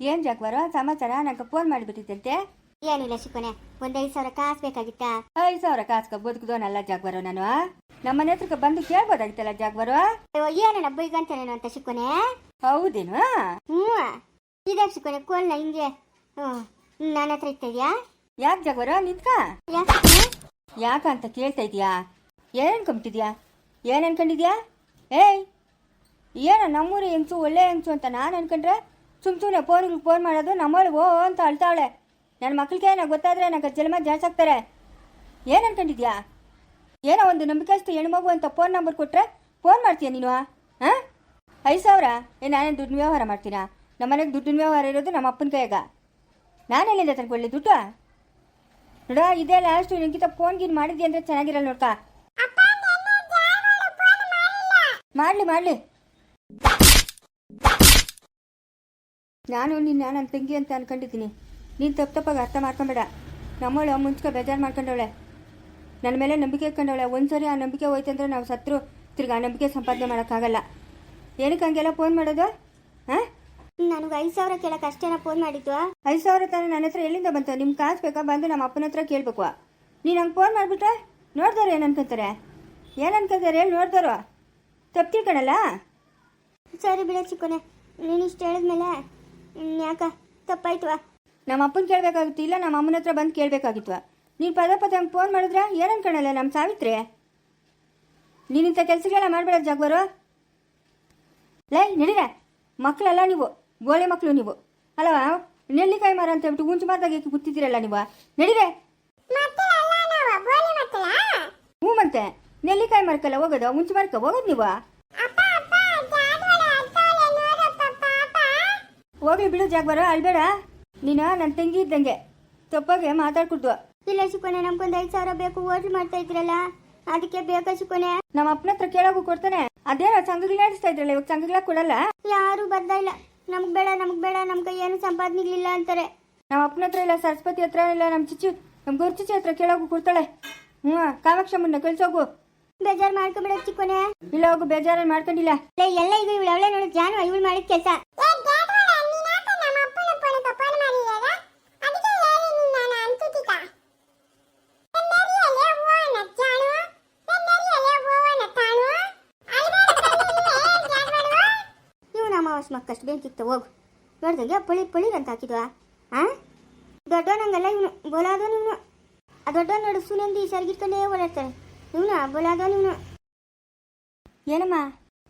ಏನು ಜಾಗ್ವಾರ ಸಮಾಚಾರ? ನಂಗೆ ಫೋನ್ ಮಾಡಿಬಿಟ್ಟಿದ್ದಂತೆ ಏನಿಲ್ಲ ಶಿಕೋನೆ ಒಂದ್ ಐದ್ ಸಾವಿರ ಕಾಸು ಬೇಕಾಗಿತ್ತಾ? ಐದು ಸಾವಿರ ಕಾಸ್ಕ ಬದುಕುದೋನಲ್ಲ ಜಾಗ್ವಾರ ನಾನು? ನಮ್ಮನೆ ಹತ್ರಕ್ಕೆ ಬಂದು ಕೇಳ್ಬೋದಾಗಿತ್ತಲ್ಲ ಜಾಗ್ವಾರ ಅಯ್ಯೋ ಏನಣ್ಣ ಬೈಗಂತಾನೇನು ಅಂತ ಶಿಕೋನೆ. ಹೌದೇನು? ಹ್ಞೂ. ಇದೆ ಶಿಕೋನೆ ಕೋಲ್ನ ಹಿಂಗೆ. ಹ್ಞೂ. ನನ್ನ ಹತ್ರ ಇತ್ತಿದ್ಯಾ ಯಾಕೆ ಜಾಗ್ವಾರ ನಿಂತ್ಕ. ಯಾಕೆ? ಯಾಕ ಅಂತ ಕೇಳ್ತಾ ಇದೀಯಾ? ಏನು ಅನ್ಕೊಂಬಿಟ್ಟಿದ್ಯಾ ಏನ್ ಅನ್ಕೊಂಡಿದ್ಯಾ? ಏಯ್! ಏನ ನಮ್ಮೂರು ಹೆಂಗ್ಸು ಒಳ್ಳೆ ಹೆಂಗ್ಸು ಅಂತ ನಾನು ಅನ್ಕೊಂಡ್ರೆ ಸುಮ್ ಸುಮ್ಮನೆ ಫೋನ್ಗೆ ಫೋನ್ ಮಾಡೋದು ನಮ್ಮವಳು ಓ ಅಂತ ಅಳ್ತಾಳೆ ನನ್ನ ಮಕ್ಳಿಗೆ ನನಗೆ ಗೊತ್ತಾದ್ರೆ ನಂಗೆ ಜನ್ಮ ಜಾಸ್ತಿ ಆಗ್ತಾರೆ. ಏನು ಅನ್ಕೊಂಡಿದ್ಯಾ? ಏನೋ ಒಂದು ನಂಬಿಕಸ್ತು ಹೆಣ್ಮಗು ಅಂತ ಫೋನ್ ನಂಬರ್ ಕೊಟ್ಟರೆ ಫೋನ್ ಮಾಡ್ತೀಯ ನೀನು ಹಾಂ ಐದು ಸಾವಿರ? ಏ ನಾನೇನು ದುಡ್ಡು ವ್ಯವಹಾರ ಮಾಡ್ತೀನಾ? ನಮ್ಮ ಮನೆಗೆ ದುಡ್ಡಿನ ವ್ಯವಹಾರ ಇರೋದು ನಮ್ಮ ಅಪ್ಪನ ಕೈಯಾಗ. ನಾನೆಲ್ಲಿಂದ ತಂದ್ಕೊಳ್ಳಿ ದುಡ್ಡು? ನೋಡ ಇದೇ ಲಾಸ್ಟ್ ನಿಂಗಿತ ಫೋನ್ ಗೀನ್ ಮಾಡಿದ್ಯಾ ಅಂದ್ರೆ ಚೆನ್ನಾಗಿರಲ್ಲ ನೋಡ್ಕ. ಮಾಡ್ಲಿ ಮಾಡ್ಲಿ. ನಾನು ನಿನ್ನ ನನ್ನ ತಂಗಿ ಅಂತ ಅನ್ಕೊಂಡಿದ್ದೀನಿ. ನೀನು ತಪ್ಪು ತಪ್ಪಾಗಿ ಅರ್ಥ ಮಾಡ್ಕೊಂಬೇಡ. ನಮ್ಮವಳು ಮುಂಚೆ ಬೇಜಾರು ಮಾಡ್ಕೊಂಡವಳೆ. ನನ್ನ ಮೇಲೆ ನಂಬಿಕೆ ಇಟ್ಕೊಂಡವಳೆ. ಒಂದ್ಸರಿ ಆ ನಂಬಿಕೆ ಹೋಯ್ತು ಅಂದರೆ ನಾವು ಸತ್ರು. ತಿರ್ಗಿ ಆ ನಂಬಿಕೆ ಸಂಪಾದನೆ ಮಾಡೋಕ್ಕಾಗಲ್ಲ. ಏನಕ್ಕೆ ಹಂಗೆಲ್ಲ ಫೋನ್ ಮಾಡೋದು? ಹಾಂ? ನನಗೆ ಐದು ಸಾವಿರ ಕೇಳಕ್ಕೆ ಅಷ್ಟೇನ ಫೋನ್ ಮಾಡಿದ್ದು ಐದು ಸಾವಿರ ತಾನೆ ನನ್ನ ಹತ್ರ ಎಲ್ಲಿಂದ ಬಂತು? ನಿಮ್ಮ ಕಾಸು ಬೇಕಾ ಬಂದು ನಮ್ಮ ಅಪ್ಪನ ಹತ್ರ ಕೇಳಬೇಕು. ನೀನು ಹಂಗೆ ಫೋನ್ ಮಾಡಿಬಿಟ್ರೆ ನೋಡ್ದಾರೆ ಏನು ಅನ್ಕೊಂತಾರೆ? ಏನು ಅನ್ಕೊಂತಾರೆ ಹೇಳಿ ನೋಡ್ದಾರೋ ತಪ್ಪು ತಿಳ್ಕೊಳಲ್ಲ? ಸರಿ ಬಿಡ ಚಿಕ್ಕನೆ. ನೀನು ಇಷ್ಟು ಹೇಳಿದ್ಮೇಲೆ ಯಾಕ? ತಪ್ಪಾಯ್ತು ನಮ್ಮ ಅಪ್ಪನ ಕೇಳಬೇಕಾಗಿತ್ತು ಇಲ್ಲ ನಮ್ಮ ಅಮ್ಮನ ಹತ್ರ ಬಂದು ಕೇಳಬೇಕಾಗಿತ್ತು. ನೀನು ಪದ ಪದೇ ಹಂಗೆ ಫೋನ್ ಮಾಡಿದ್ರೆ ಏನು ಅನ್ಕೊಳಲ್ಲ ನಮ್ಮ ಸಾವಿತ್ರಿ? ನೀನಿಂಥ ಕೆಲಸಗಳೆಲ್ಲ ಮಾಡಬೇಡ ಜಾಗ್ವರು. ಲೈ ನಡೀರ ಮಕ್ಕಳಲ್ಲ ನೀವು ಗೋಳೆ ಮಕ್ಕಳು ನೀವು. ಅಲ್ಲವಾ ನೆಲ್ಲಿಕಾಯಿ ಮರ ಅಂತ ಹೇಳ್ಬಿಟ್ಟು ಗುಂಜು ಮಾರ್ದಾಗ ಕೂತಿದ್ದೀರಲ್ಲ ನೀವು? ನಡೀರೆ ಹ್ಞೂ ಮತ್ತೆ ನೆಲ್ಲಿಕಾಯಿ ಮರಕಲ್ಲ ಹೋಗೋದು ಉಂಚು ಮರಕ ಹೋಗೋದು ನೀವು? ಹೋಗ್ಲಿ ಬಿಡು ಜಾಗ್ಬಾರ ಅಲ್ಬೇಡ ನೀನು ನನ್ನ ತಂಗಿ ಇದ್ದಂಗೆ. ತಪ್ಪಾಗೆ ಮಾತಾಡ್ಕೊಡ್ತು ಇಲ್ಲ ಚಿಕ್ಕೋನೆ ನಮ್ಗೊಂದು ಐದ್ ಸಾವಿರ ಬೇಕು ಓಟ್ಲ್ ಮಾಡ್ತಾ ಇದ್ರಲ್ಲ. ಅದಕ್ಕೆ ಬೇಕ ಚಿಕ್ಕೋನೆ ನಮ್ಮ ಅಪ್ಪನ ಹತ್ರ ಕೇಳೋಕು ಕೊಡ್ತಾನೆ. ಅದೇ ಸಂಘಗಳು ನಡೆಸ್ತಾ ಇದ್ರಲ್ಲ ಇವಾಗ ಸಂಘಗಳ ಕೊಡಲ್ಲ ಯಾರು ಬರ್ತಾ ಇಲ್ಲ. ನಮ್ಗೆ ಬೇಡ ನಮ್ಗೆ ಬೇಡ ನಮ್ಗೆ ಏನು ಸಂಪಾದನೆಗಳಿಲ್ಲ ಅಂತಾರೆ. ನಮ್ಮ ಅಪ್ಪನ ಹತ್ರ ಇಲ್ಲ ಸರಸ್ವತಿ ಹತ್ರ ಇಲ್ಲ ನಮ್ಮ ಚಿಚ್ಚು ಗುರು ಗುರುಚಿಚ್ಚಿ ಹತ್ರ ಕೇಳೋಕು ಕೊಡ್ತಾಳೆ. ಹ್ಞೂ ಕಾಮಾಕ್ಷಮ್ಮನ್ನ ಕಳ್ಸೋಗು. ಬೇಜಾರ್ ಮಾಡ್ಕೊಬೇಡ ಚಿಕ್ಕೋನೆ ಇಲ್ಲ ಹೋಗು ಬೇಜಾರಲ್ಲಿ ಮಾಡ್ಕೊಂಡಿಲ್ಲ. ಎಲ್ಲ ಇದು ಇವಳೆ ನೋಡಿ ನೋಡು ಜಾನು ಇವಳು ಮಾಡಿದ ಕೆಲಸ. ಕಷ್ಟ ಮಕ್ಕಷ್ಟು ಬೇಕಿತ್ತು ಹೋಗು. ನೋಡ್ದಂಗೆ ಪಳಿ ಪಳಿ ಅಂತ ಹಾಕಿದ್ವಾ? ಆ? ದೊಡ್ಡವನಂಗಲ್ಲ ಇವನು ಬೋಲಾದವನು ಇವನು. ಆ ದೊಡ್ಡವನ್ ನೋಡು ಸುನಂದಿ ಸರಿಗಿಟ್ಕೊಂಡೇ ಓಡಾಡ್ತಾನೆ ಇವನು ಬೋಲಾದವನು ಇವನು. ಏನಮ್ಮ?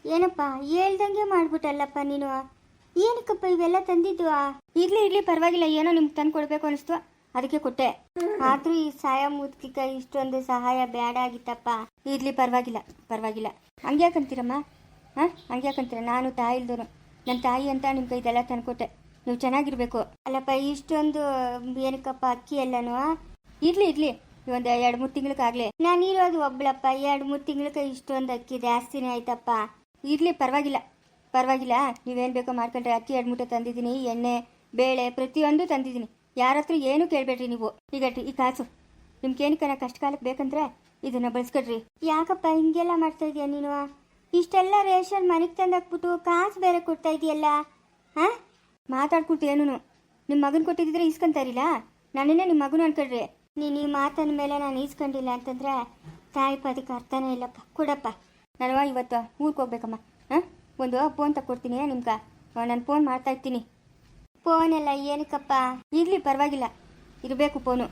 ಏನಪ್ಪ ಹೇಳ್ದಂಗೆ ಮಾಡ್ಬಿಟ್ಟಲ್ಲಪ್ಪ ನೀನು. ಏನಕ್ಕಪ್ಪ ಇವೆಲ್ಲ ತಂದಿದ್ದು? ಇರ್ಲಿ ಇರ್ಲಿ ಪರವಾಗಿಲ್ಲ ಏನೋ ನಿಮ್ಗೆ ತಂದು ಕೊಡ್ಬೇಕು ಅನಿಸ್ತು. ಅದಕ್ಕೆ ಕೊಟ್ಟೆ. ಆದ್ರೂ ಈ ಸಹಾಯ ಮುದ್ಕಿಕ ಇಷ್ಟೊಂದು ಸಹಾಯ ಬೇಡ ಆಗಿತ್ತಪ್ಪ. ಇರ್ಲಿ ಪರವಾಗಿಲ್ಲ ಪರವಾಗಿಲ್ಲ. ಹಂಗ್ಯಾಕಂತೀರಮ್ಮ? ಹಾಂ ಹಂಗ್ಯಾಕಂತೀರ? ನಾನು ತಾಯಿ ಇಲ್ದೋನು ನನ್ನ ತಾಯಿ ಅಂತ ನಿಮ್ಮ ಕೈದೆಲ್ಲ ತಂದ್ಕೊಟ್ಟೆ. ನೀವು ಚೆನ್ನಾಗಿರ್ಬೇಕು. ಅಲ್ಲಪ್ಪ, ಇಷ್ಟೊಂದು ಏನಕ್ಕಪ್ಪ, ಅಕ್ಕಿ ಎಲ್ಲನೂ ಇರ್ಲಿ ಇರ್ಲಿ. ಒಂದು ಎರಡು ಮೂರು ತಿಂಗಳಕ್ಕಾಗಲೇ ನಾನು ಇರೋದು ಒಬ್ಳಪ್ಪ. ಎರಡು ಮೂರು ತಿಂಗಳಿಗೆ ಇಷ್ಟೊಂದು ಅಕ್ಕಿ ಜಾಸ್ತಿನೇ ಆಯ್ತಪ್ಪ. ಇರ್ಲಿ, ಪರವಾಗಿಲ್ಲ. ಪರವಾಗಿಲ್ಲ. ನೀವೇನು ಬೇಕೋ ಮಾಡ್ಕೊಂಡ್ರೆ ಅಕ್ಕಿ ಎರಡು ಮೂಟೆ ತಂದಿದ್ದೀನಿ, ಎಣ್ಣೆ, ಬೇಳೆ, ಪ್ರತಿಯೊಂದು ತಂದಿದ್ದೀನಿ. ಯಾರ ಹತ್ರ ಏನೂ ಕೇಳಬೇಡ್ರಿ ನೀವು. ಈಗ ಈ ಕಾಸು. ನಿಮ್ಗೆ ಏನಕ್ಕೆ ಕಷ್ಟ ಕಾಲಕ್ಕೆ ಬೇಕಂದ್ರೆ ಇದನ್ನ ಬಳಸ್ಕೊಡ್ರಿ. ಯಾಕಪ್ಪ ಹಿಂಗೆಲ್ಲ ಮಾಡ್ತಾ ಇದೀಯ ನೀನು? ಇಷ್ಟೆಲ್ಲ ರೇಷನ್ ಮನೆಗೆ ತಂದಾಕ್ಬಿಟ್ಟು ಕಾಸು ಬೇರೆ ಕೊಡ್ತಾ ಇದೆಯಲ್ಲ, ಹಾ? ಮಾತಾಡ್ಕೊಟ್ಟು ಏನೂ ನಿಮ್ಮ ಮಗನ ಕೊಟ್ಟಿದ್ರೆ ಇಸ್ಕೊಂತಾರಿಲ್ಲ ನಾನೇನೇ ನಿಮ್ಮ ಮಗನು ಅನ್ಕೊಳ್ರಿ ನೀನು ಈ ಮಾತನ ಮೇಲೆ ನಾನು ಈಸ್ಕೊಂಡಿಲ್ಲ ಅಂತಂದ್ರೆ ತಾಯಿ ಪದಕ್ಕೆ ಅರ್ಥನೇ ಇಲ್ಲಪ್ಪ. ಕೊಡಪ್ಪ. ನಾನು ಇವತ್ತು ಊರಿಗೆ ಹೋಗ್ಬೇಕಮ್ಮ, ಹಾಂ? ಒಂದು ಫೋನ್ ತಗೊಡ್ತೀನಿ ನಿಮ್ಗೆ. ನಾನು ಫೋನ್ ಮಾಡ್ತಾ ಇರ್ತೀನಿ. ಫೋನ್ ಎಲ್ಲ ಏನಕ್ಕಪ್ಪ? ಇರ್ಲಿ, ಪರವಾಗಿಲ್ಲ. ಇರಬೇಕು ಫೋನು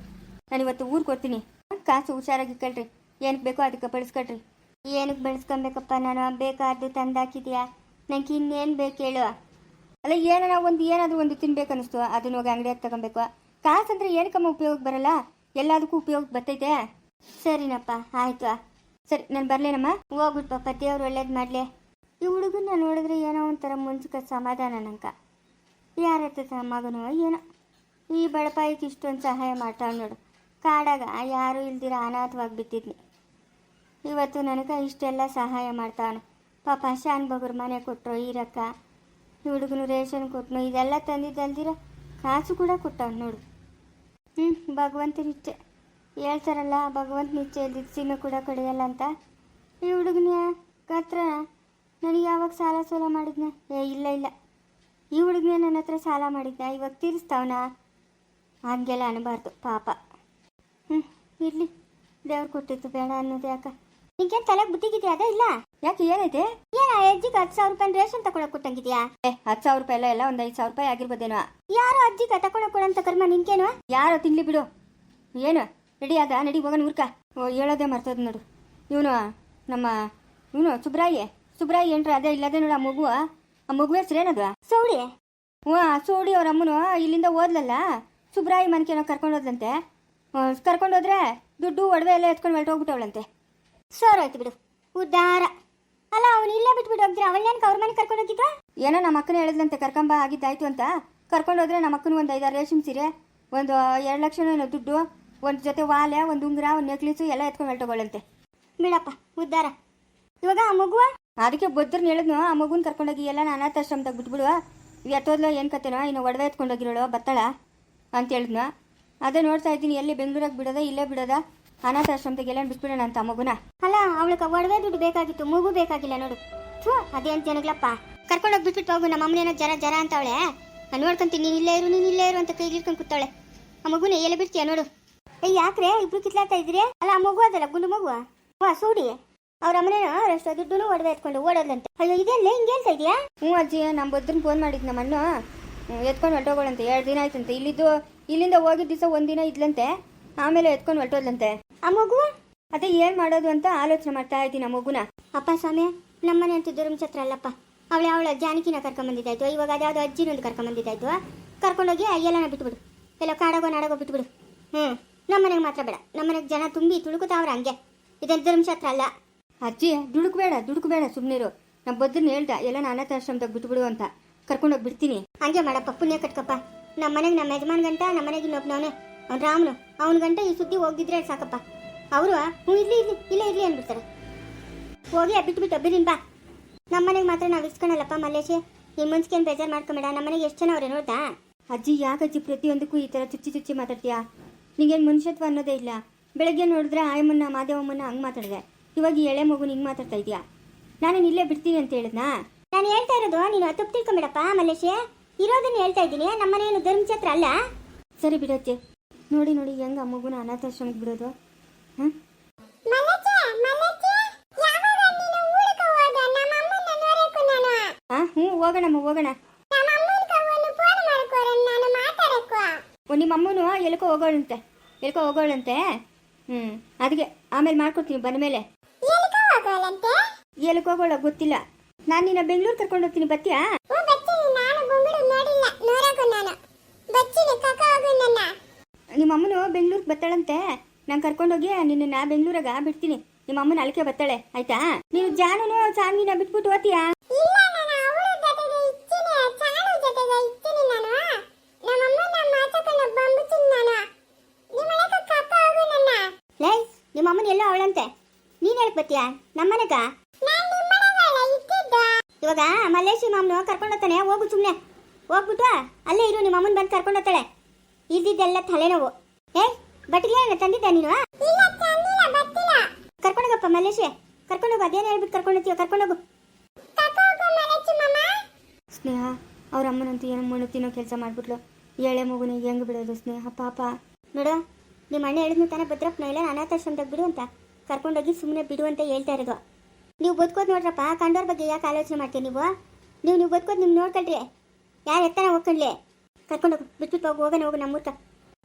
ನಾನು ಇವತ್ತು ಊರಿಗೆ ಕೊಡ್ತೀನಿ ಕಾಸು ಹುಷಾರಾಗಿ ಇಕ್ಕಳ್ರಿ ಏನಕ್ಕೆ ಬೇಕೋ ಅದಕ್ಕೆ ಬಳಸ್ಕೊಳ್ರಿ ಏನಕ್ಕೆ ಬೆಳೆಸ್ಕೊಬೇಕಪ್ಪ ನಾನು? ಬೇಕಾದ್ದು ತಂದಾಕಿದ್ಯಾ? ನನಗೆ ಇನ್ನೇನು ಬೇಕು ಹೇಳು. ಅಲ್ಲ ಏನೋ ಒಂದು ಏನಾದರೂ ಒಂದು ತಿನ್ಬೇಕು ಅನ್ನಿಸ್ತು ಅದನ್ನ ಹೋಗಿ ಅಂಗಡಿಯಾಗಿ ತಗೊಬೇಕು. ಕಾಸು ಅಂದರೆ ಏನಕ್ಕಮ್ಮ ಉಪಯೋಗಕ್ಕೆ ಬರಲ್ಲ? ಎಲ್ಲದಕ್ಕೂ ಉಪಯೋಗಕ್ಕೆ ಬರ್ತೈತೆ. ಸರಿನಪ್ಪ, ಆಯಿತು. ಸರಿ, ನಾನು ಬರಲೇನಮ್ಮ? ಹೋಗ್ಬಿಟ್ಪಪ್ಪ ದೇವ್ರು ಒಳ್ಳೇದು ಮಾಡಲಿ. ಈ ಹುಡುಗನ ನೋಡಿದ್ರೆ ಏನೋ ಒಂಥರ ಮುಂಚಕ ಸಮಾಧಾನ ನಂಗೆ. ಯಾರತ್ತ ಮಗನು ಏನೋ. ಈ ಬಡಪಾಯಿಗೆ ಇಷ್ಟೊಂದು ಸಹಾಯ ಮಾಡ್ತಾವ ನೋಡು. ಕಾಡಾಗ ಯಾರೂ ಇಲ್ದಿರ ಅನಾಥವಾಗಿ ಬಿಟ್ಟಿದ್ನಿ ಇವತ್ತು ನನಗೆ ಇಷ್ಟೆಲ್ಲ ಸಹಾಯ ಮಾಡ್ತಾವನು ಪಾಪ ಶಾನ್ ಬಗ್ರ ಮನೆ ಕೊಟ್ಟರು ಈರಕ್ಕ ಹುಡುಗನು ರೇಷನ್ ಕೊಟ್ಟನು ಇದೆಲ್ಲ ತಂದಿದ್ದಲ್ದಿರ ಕಾಸು ಕೂಡ ಕೊಟ್ಟವನು ನೋಡು. ಹ್ಞೂ ಭಗವಂತ ನಿಚ್ಚೆ ಹೇಳ್ತಾರಲ್ಲ ಭಗವಂತ ನಿಚ್ಚೆ ಇಲ್ದಿದ್ದು ಸೀಮೆ ಕೂಡ ಕಡಿಯಲ್ಲ ಅಂತ. ಈ ಹುಡುಗನ ಹತ್ರ ನನಗೆ ಯಾವಾಗ ಸಾಲ ಸೋಲ ಮಾಡಿದ್ನ? ಏ, ಇಲ್ಲ ಇಲ್ಲ. ಈ ಹುಡುಗನೇ ನನ್ನ ಹತ್ರ ಸಾಲ ಮಾಡಿದ್ನ? ಇವಾಗ ತೀರಿಸ್ತಾವನ? ಹಂಗೆಲ್ಲ ಅನ್ಬಾರ್ದು, ಪಾಪ. ಹ್ಞೂ ಇರಲಿ. ದೇವ್ರು ಕೊಟ್ಟಿತ್ತು ಬೇಡ ಅನ್ನೋದು ಯಾಕ? ನಿಂಗೇನು ತಲೆಗೆ ಬುದ್ಧಿಗಿದ್ಯಾ ಅದ ಇಲ್ಲ? ಯಾಕೆ ಏನೈತೆ? ಏನ ಅಜ್ಜಿಗೆ ಹತ್ತು ಸಾವಿರ ರೂಪಾಯಿ ರೇಷನ್ ತಗೊಳಕ್ ಕೊಟ್ಟಂಗಿದ್ಯಾ ಏ ಹತ್ತು ಸಾವಿರ ರೂಪಾಯಿ ಎಲ್ಲ ಎಲ್ಲ ಒಂದು ಐದು ಸಾವಿರ ರೂಪಾಯಿ ಆಗಿರ್ಬೋದೇನೋ. ಯಾರು ಅಜ್ಜಿಗೆ ತಗೊಳಕ್ ಕೊಡಂತ ಕರ್ಮ ನಿನ್ಗೇನು? ಯಾರೋ ತಿನ್ಲಿ ಬಿಡು. ಏನು? ರೆಡಿ ಆದ ನಡಿ ಹೋಗೋಣ ಊರ್ಕ. ಓ ಹೇಳೋದೇ ಮರ್ತದ ನೋಡು. ಇವನು ನಮ್ಮ ಇವನು ಸುಬ್ರಾಯಿ. ಸುಬ್ರಾಯಿ ಏನ್ರ ಅದೇ ಇಲ್ಲದೆ ನೋಡು ಆ ಮಗು ಆ ಮಗುವೆ ಹೆಸ್ರು ಏನದು? ಸೌಡಿ ಹ್ಞೂ ಸೋಡಿ ಅವ್ರ ಅಮ್ಮನು ಇಲ್ಲಿಂದ ಓದ್ಲಲ್ಲ? ಸುಬ್ರಾಯಿ ಮನ್ಕೇನೋ ಕರ್ಕೊಂಡು ಕರ್ಕೊಂಡೋದ್ರೆ ದುಡ್ಡು ಒಡವೆ ಎಲ್ಲ ಎತ್ಕೊಂಡು ಹೊರಟೋಗ್ಬಿಟ್ಟವಳಂತೆ. ಸೋರೋಯ್ತು ಬಿಡು. ಉದ್ದಾರ. ಅಲ್ಲ ಅವನು ಇಲ್ಲೇ ಬಿಟ್ಬಿಟ್ಟು ಅವಳ ಏನ್ ಅವ್ರ ಮನೆ ಕರ್ಕೊಂಡು ಹೋಗಿದ್ದ ಏನೋ ನಮ್ಮ ಅಕ್ಕನ ಹೇಳಿದ್ಲಂತೆ ಕರ್ಕೊಂಬ ಆಗಿದ್ದಾಯ್ತು ಅಂತ. ಕರ್ಕೊಂಡು ಹೋದ್ರೆ ನಮ್ಮ ಅಕ್ಕನ ಒಂದು ಐದಾರು ರೇಷನ್ ಸೀರೆ ಒಂದು ಎರಡು ಲಕ್ಷ ಏನೋ ದುಡ್ಡು ಒಂದು ಜೊತೆ ವಾಲೆ ಒಂದು ಉಂಗುರ ಒಂದು ನೆಕ್ಲೇಸು ಎಲ್ಲ ಎತ್ಕೊಂಡು ಹೊರಟೋಗಳಂತೆ ಬಿಡಪ್ಪ ಉದ್ದಾರ. ಇವಾಗ ಆ ಮಗುವ? ಅದಕ್ಕೆ ಬದ್ರು ಹೇಳಿದ್ನು ಆ ಮಗುನ ಕರ್ಕೊಂಡೋಗಿ ಎಲ್ಲ ನಾನು ಅನಾಥಾಶ್ರಮದಾಗ ಬಿಟ್ಬಿಡುವ ಎತ್ತೋದ್ಲ ಏನು ಕತೆನೋ ಇನ್ನು ಒಡವೆ ಎತ್ಕೊಂಡೋಗಿರೋಳು ಬತ್ತಾಳ ಅಂತ ಹೇಳಿದ್ನು. ಅದೇ ನೋಡ್ತಾ ಇದ್ದೀನಿ ಎಲ್ಲಿ ಬೆಂಗಳೂರಾಗ ಬಿಡೋದ ಇಲ್ಲೇ ಬಿಡೋದ ಅನಾಥಾಶ್ರಮದಾಗ ಎಲ್ಲ ಬಿಟ್ಬಿಡೋಣ ಅಂತ ಮಗುನ. ಅಲ್ಲ, ಅವಳಿಗೆ ಒಡವೆ ದುಡ್ಡು ಬೇಕಾಗಿತ್ತು, ಮಗು ಬೇಕಾಗಿಲ್ಲ ನೋಡು. ಥೂ, ಅದೇನು ಜನಗಳಪ್ಪ ಕರ್ಕೊಂಡೋಗಿ ಬಿಟ್ಬಿಟ್ಟು ಹೋಗು ನಮ್ಮ ಅಮ್ಮನೇನೋ ಜರ ಜರ ಅಂತವಳೆ. ನಾನು ನೋಡ್ಕೊಂತೀನಿ, ನೀನು ಇಲ್ಲೇ ಇರು, ನೀನು ಇಲ್ಲೇ ಇರು ಅಂತ ಕೈಗೆ ಇಟ್ಕೊಂಡು ಕೂತಾಳೆ ಆ ಮಗುನ ಎಲ್ಲ ಬಿಡ್ತೀಯ ನೋಡು. ಏಯ್ ಯಾಕ್ರೆ, ಇಬ್ರು ಕಿತ್ಲಾಡ್ತಾ ಇದ್ರಿ ಅಲ್ಲ, ಆ ಮಗು ಅದಲ್ಲ, ಗುಂಡು ಮಗು. ವಾ, ಸೂಡಿ. ಅವ್ರ ಅಮ್ಮನೇನೋ ಅಷ್ಟು ದುಡ್ಡು ಒಡವೆ ಎತ್ಕೊಂಡು ಓಡೋದಂತೆ ಅಯ್ಯೋ, ಇದೆಲ್ಲ ಹಿಂಗೆ ಹೇಳ್ತಾ ಇದೀಯಾ? ಹ್ಞೂ ಅಜ್ಜಿ, ನಮ್ಮ ಬದ್ರನ್ನ ಫೋನ್ ಮಾಡಿದ್ ನಮ್ಮ ಎತ್ಕೊಂಡು ಹೊರಟೋಗಳಂತೆ. ಎರಡು ದಿನ ಆಯ್ತಂತೆ. ಇಲ್ಲಿದ್ದು, ಇಲ್ಲಿಂದ ಹೋಗಿದ್ದ ದಿವಸ ಒಂದಿನ ಇದ್ಲಂತೆ. ಆಮೇಲೆ ಎತ್ಕೊಂಡು ಹೊರಟೋದ್ಲಂತೆ. ಆ ಮಗು ಅದೇ ಏನು ಮಾಡೋದು ಅಂತ ಆಲೋಚನೆ ಮಾಡ್ತಾ ಇದ್ದೀನಿ ಆ ಮಗುನ. ಅಪ್ಪ ಸ್ವಾಮಿ ನಮ್ಮನೆ ಅಂತ ದುರ್ಮಛತ್ರ ಅಲ್ಲಪ್ಪ. ಅವಳ ಅವಳ ಜಾನಕಿನ ಕರ್ಕೊಂಬಂದಿದ್ದಾಯ್ತು ಇವಾಗ ಅದ್ಯಾವುದೋ ಅಜ್ಜಿನೊಂದು ಕರ್ಕೊಂಬಂದಿದ್ದಾಯ್ತು ಕರ್ಕೊಂಡೋಗಿ ಎಲ್ಲನ ಬಿಟ್ಬಿಡು. ಎಲ್ಲ ಕಾಡಗೋ ನಾಡಗೋ ಬಿಟ್ಬಿಡು. ಹ್ಞೂ ನಮ್ಮನೆಗೆ ಮಾತ್ರ ಬೇಡ. ನಮ್ಮನೆಗೆ ಜನ ತುಂಬಿ ತುಳುಕುತ್ತಾವ್ರ ಹಂಗೆ. ಇದೇನು ಧರ್ಮಛತ್ರ ಅಲ್ಲ? ಅಜ್ಜಿ ದುಡುಕ್ಬೇಡ ದುಡುಕ್ಬೇಡ ಸುಮ್ಮನಿರು ನಮ್ಮ ಬದ್ರನ್ನ ಹೇಳ್ದ ಎಲ್ಲ ಅನಾಥಾಶ್ರಮದಾಗ ಬಿಟ್ಬಿಡು ಅಂತ. ಕರ್ಕೊಂಡೋಗಿ ಬಿಡ್ತೀನಿ. ಹಂಗೆ ಮಾಡಪ್ಪ ಪುಣ್ಯ ಕಟ್ಕಪ್ಪ. ನಮ್ಮನೆಗೆ ನಮ್ಮ ಯಜಮಾನ್ ಗಂಟ ನಮ್ಮನೆಗೆ ಇನ್ನೊಬ್ನವನೇ. ಅವ್ನು ರಾಮನು. ಅವನ ಗಂಟ ಈ ಸುದ್ದಿ ಹೋಗಿದ್ರೆ ಸಾಕಪ್ಪ. ಅವರು ಹ್ಞೂ ಇರಲಿ ಇರಲಿ ಇಲ್ಲೇ ಇರಲಿ ಅಂದ್ಬಿಡ್ತಾರೆ. ಹೋಗಿ ಬಿಟ್ಬಿಟ್ಟು ಬಿರಿನ್ ಬಾ. ನಮ್ಮನೆಗೆ ಮಾತ್ರ ನಾವು ಇಸ್ಕೊಳಲ್ಲಪ್ಪ ಮಲ್ಲೇಶಿ. ನಿಮ್ಮ ಮನ್ಸಿಗೇನು ಬೇಜಾರು ಮಾಡ್ಕೊಂಬೇಡ ನಮ್ಮನೆಗೆ ಎಷ್ಟು ಜನ ಅವ್ರೆ ನೋಡ್ತಾ ಅಜ್ಜಿ ಯಾಕಜ್ಜಿ ಪ್ರತಿಯೊಂದಕ್ಕೂ ಈ ಥರ ಚುಚ್ಚಿ ಚುಚ್ಚಿ ಮಾತಾಡ್ತೀಯಾ? ನಿಂಗೇನು ಮನುಷ್ಯತ್ವ ಅನ್ನೋದೇ ಇಲ್ಲ. ಬೆಳಗ್ಗೆ ನೋಡಿದ್ರೆ ಆಯಮ್ಮನ್ನ ಮಾದೇವಮ್ಮನ್ನ ಹಂಗೆ ಮಾತಾಡಿದೆ. ಇವಾಗ ಎಳೆ ಮಗು ನಿಂಗೆ ಮಾತಾಡ್ತಾ ಇದೆಯಾ? ನಾನು ಇಲ್ಲೇ ಬಿಡ್ತೀನಿ ಅಂತ ಹೇಳಿದ್ನಾ? ನಾನು ಹೇಳ್ತಾ ಇರೋದು ನೀನು ತಪ್ಪು ತಿಳ್ಕೊಂಬೇಡಪ್ಪ ಮಲ್ಲೇಶಿ. ಇರೋದನ್ನ ಹೇಳ್ತಾ ಇದ್ದೀನಿ ನಮ್ಮನೆ ಏನು ಧರ್ಮಛತ್ರ ಅಲ್ಲ? ಸರಿ ಬಿಡಜ್ಜಿ ನೋಡಿ ನೋಡಿ ಹೆಂಗೆ ಆ ಮಗುನ ಅನಾಥಾಶ್ರಮಕ್ಕೆ ಬಿಡೋದು? ಹಾಂ ಹಾಂ ಹ್ಞೂ ಹೋಗೋಣಮ್ಮ ಹೋಗೋಣ ನಿಮ್ಮ ಅಮ್ಮನು ಎಲ್ಕೋ ಹೋಗೋಳಂತೆ ಎಲ್ಕೋ ಹೋಗೋಳಂತೆ? ಹ್ಞೂ ಅದಕ್ಕೆ ಆಮೇಲೆ ಮಾಡ್ಕೊಡ್ತೀನಿ ಬಂದ ಮೇಲೆ. ಎಲ್ಕ ಹೋಗೋಳ ಗೊತ್ತಿಲ್ಲ. ನಾನು ನಿನ್ನ ಬೆಂಗಳೂರು ಕರ್ಕೊಂಡು ಹೋಗ್ತೀನಿ ಬತ್ತಿಯಾ? ನಿಮ್ಮ ಅಮ್ಮನು ಬೆಂಗಳೂರಿಗೆ ಬರ್ತಾಳಂತೆ ನಾನು ಕರ್ಕೊಂಡೋಗಿ ನಿನ್ನ ಬೆಂಗಳೂರಾಗ ಬಿಡ್ತೀನಿ. ನಿಮ್ಮ ಅಮ್ಮನ ಅಳಕೆ ಬರ್ತಾಳೆ ಆಯ್ತಾ? ನೀನು ಜಾನುನು ಸಾಂಗಿನ ಬಿಟ್ಬಿಟ್ಟು ಓದ್ತೀಯಾ? ನಿಮ್ಮ ಅಮ್ಮನ ಎಲ್ಲೋ ಅವಳಂತೆ. ನೀನ್ ಹೇಳಕ್ ಬತ್ತೀಯಾ? ನಮ್ಮನೆಗ ಇವಾಗ ಮಲ್ಲೇಶಿ ಮಾಮನು ಕರ್ಕೊಂಡೋಗ್ತಾನೆ ಹೋಗು ಸುಮ್ಮನೆ ಹೋಗ್ಬಿಟ್ಟು ಅಲ್ಲೇ ಇರು ನಿಮ್ಮ ಅಮ್ಮನ ಬಂದು ಕರ್ಕೊಂಡೋಗ್ತಾಳೆ ಇದ್ದಿದ್ದೆಲ್ಲ ತಲೆನೋವು. ಏ ಬಟ್ಟಿಗೆ ತಂದಿದ್ದ ನೀನು ಕರ್ಕೊಂಡೋಗಪ್ಪ ಮಲ್ಲೇಶಿ ಕರ್ಕೊಂಡೋಗು ಅದೇನು ಹೇಳ್ಬಿಟ್ಟು ಕರ್ಕೊಂಡೋಗ್ತೀವ ಕರ್ಕೊಂಡೋಗು. ಸ್ನೇಹ ಅವ್ರ ಅಮ್ಮನಂತೂ ಏನೋ ಮಣ್ಣು ತಿನ್ನೋ ಕೆಲಸ ಮಾಡ್ಬಿಟ್ಲು. ಎಳೆ ಮಗುನ ಹೆಂಗ್ ಬಿಡೋದು ಸ್ನೇಹ ಪಾಪ. ನೋಡ ನಿಮ್ಮ ಅಣ್ಣ ಹೇಳಿದ್ನು ತಾನೇ ಭದ್ರಪ್ಪನ ಇಲ್ಲ ಅನಾಥಾಶ್ರಮದಾಗ ಬಿಡು ಅಂತ. ಕರ್ಕೊಂಡೋಗಿ ಸುಮ್ಮನೆ ಬಿಡು ಅಂತ ಹೇಳ್ತಾ ಇರೋದು. ನೀವು ಬದುಕೋದು ನೋಡ್ರಪ್ಪ ಕಂಡೋರ್ ಬಗ್ಗೆ ಯಾಕೆ ಆಲೋಚನೆ ಮಾಡ್ತೀರಿ ನೀವು? ನೀವು ನೀವು ಬದುಕೋದು ನಿಮ್ಗೆ ನೋಡ್ಕೊಳ್ರಿ. ಯಾರು ಎತ್ತಾನ ಹೋಗ್ಕೊಂಡ್ಲಿ ಕರ್ಕೊಂಡೋಗು ಬಿಟ್ಬಿಟ್ಟು ಹೋಗಿ ಹೋಗೋಣ ಹೋಗು ನಮ್ಮೂರ್ಕ.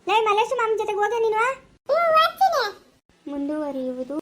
ಲೈ ಮಲ್ಲೇಶ್ ಮಾಮ ಜೊತೆಗೆ ಹೋಗ ನೀನು ಮುಂದುವರಿಯುವುದು.